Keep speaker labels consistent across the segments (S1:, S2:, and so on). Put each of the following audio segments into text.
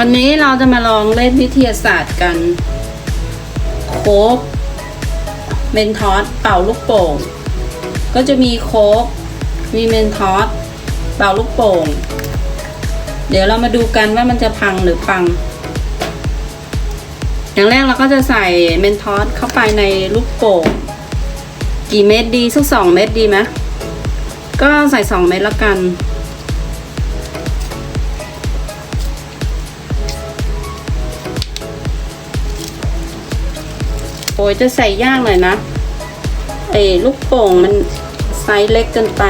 S1: วันนี้เราจะมาลองเล่นวิทยาศาสตร์กันโค้กเมนทอสเป่าลูกโป่ง ก็จะมีโค้กมีเมนทอสเป่าลูกโป่ง เดี๋ยวเรามาดูกันว่ามันจะพังหรือปัง อย่างแรกเราก็จะใส่เมนทอสเข้าไปในลูกโป่ง กี่เม็ดดีสักสองเม็ดดีไหมก็ใส่สองเม็ดละกัน โอ้ยจะใส่ย่างหน่อยนะไอ้ลูกโป่งมันไซส์เล็กเกินไป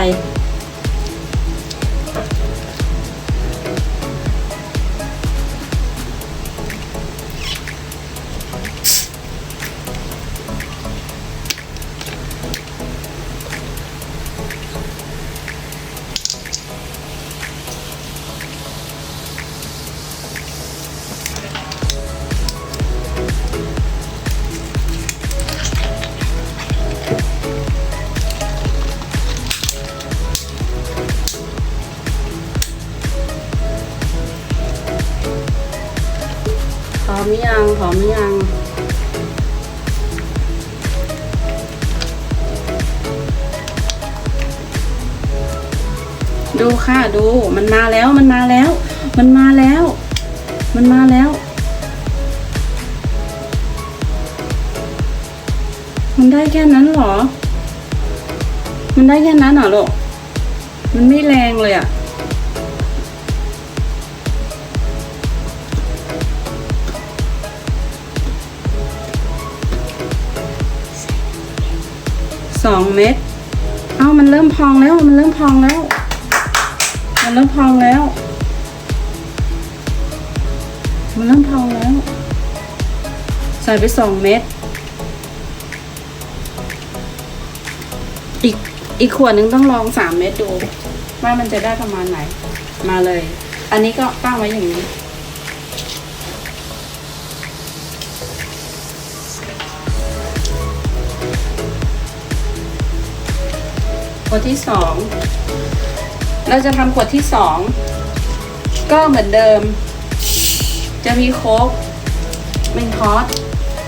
S1: หอมหรือยังหอมหรือยังดูค่ะดูมันมาแล้วมันมาแล้ว มันมาแล้ว มันมาแล้ว มันได้แค่นั้นหรอ มันได้แค่นั้นเหรอลูกมันไม่แรงเลยอะ สองเม็ด เอ้ามันเริ่มพองแล้ว มันเริ่มพองแล้ว มันเริ่มพองแล้ว มันเริ่มพองแล้ว ใส่ไปสองเม็ด อีกอีกขวดหนึงต้องลองสามเม็ดดู ว่ามันจะได้ประมาณไหน มาเลย อันนี้ก็ตั้งไว้อย่างนี้ ขวดที่สองเราจะทำขวดที่สองก็เหมือนเดิม จะมีโค้กเมนทอส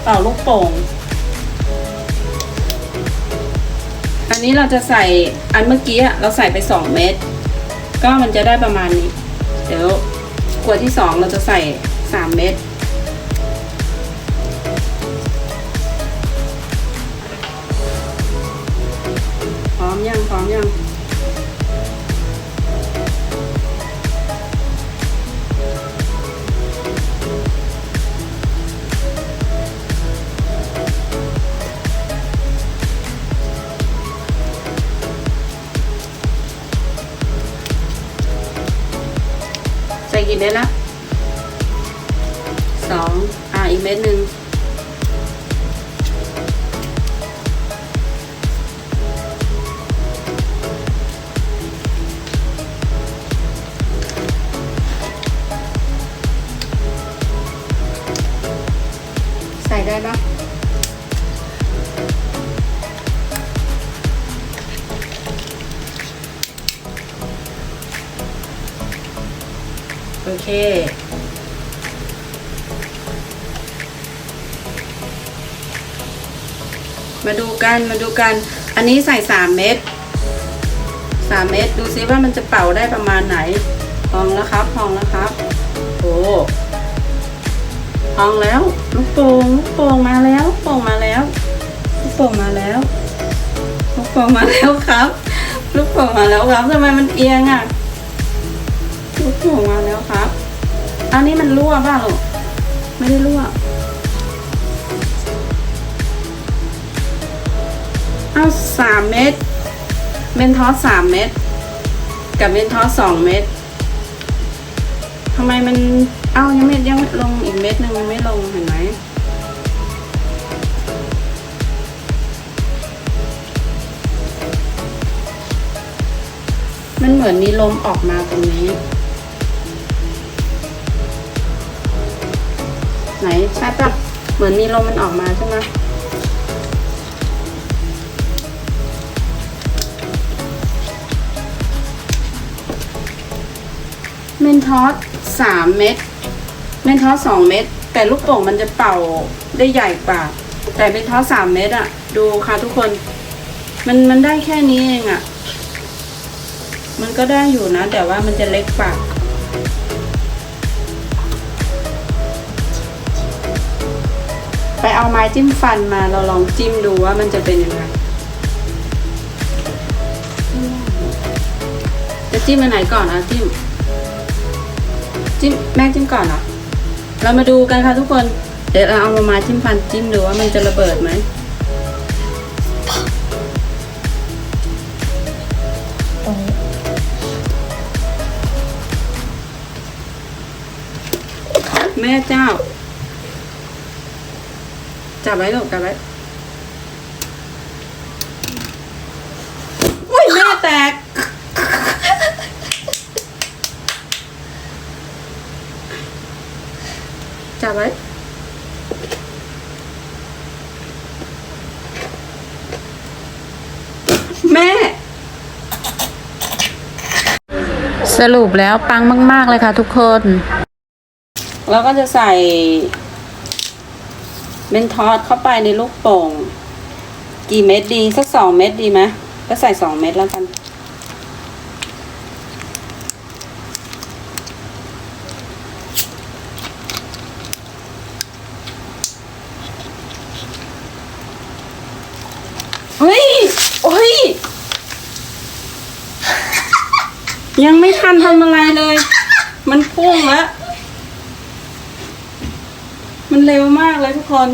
S1: เป่าลูกโป่ง อันนี้เราจะใส่อันเมื่อกี้เราใส่ไปสองเม็ดก็มันจะได้ประมาณนี้ เดี๋ยวขวดที่สองเราจะใส่สามเม็ด ส่กี่เม็ดละสองอ่าอีกเม็ดหนึ่งใส่ได้ปะ โอเค มาดูกันมาดูกัน อันนี้ใส่สามเม็ดสามเม็ดดูซิว่ามันจะเป่าได้ประมาณไหนพองแล้วครับพองแล้วครับโอ้พองแล้วลูกโป่งลูกโป่งมาแล้วลูกโป่งมาแล้วลูกโป่งมาแล้วลูกโป่งมาแล้วครับลูกโป่งมาแล้วครับทำไมมันเอียงอะ ลูกมาแล้วครับ อันนี้มันรั่วป่ะลูกไม่ได้รั่วเอาสามเม็ดเมนทอสสามเม็ดกับเมนทอสสองเม็ดทำไมมันเอ้ายังไม่ยังไม่ลงอีกเม็ดหนึ่งยังไม่ลงเห็นไหมมันเหมือนมีลมออกมาตรงนี้ ไหนใช่ปะเหมือนมีลมมันออกมาใช่ไหมเมนทอสสามเม็ดเมนทอสสองเม็ดแต่ลูกโป่งมันจะเป่าได้ใหญ่กว่า แต่เมนทอสสามเม็ดอะดูค่ะทุกคน มันมันได้แค่นี้เองอะมันก็ได้อยู่นะ แต่ว่ามันจะเล็กกว่า เอาไม้จิ้มฟันมาเราลองจิ้มดูว่ามันจะเป็นยังไงจะจิ้มอันไหนก่อนอะจิ้ม จิ้มแม่จิ้มก่อนเหรอเรามาดูกันค่ะทุกคน เดี๋ยวเราเอามาจิ้มฟันจิ้มดูว่ามันจะระเบิดไหมแม่เจ้า จับไว้ลูกจับไว้อุ้ยแม่แตก จับไว้แม่ สรุปแล้วปังมาก ๆ เลยค่ะทุกคน แล้วก็จะใส่ เบนทอสเข้าไปในลูกโป่ง กี่เม็ดดี สักสองเม็ดดีไหมก็ใส่สองเม็ดแล้วกัน เฮ้ย โอ้ย ยังไม่ทันทำอะไรเลย มันพุ่งแล้ว มันเร็วมากเลยทุกคน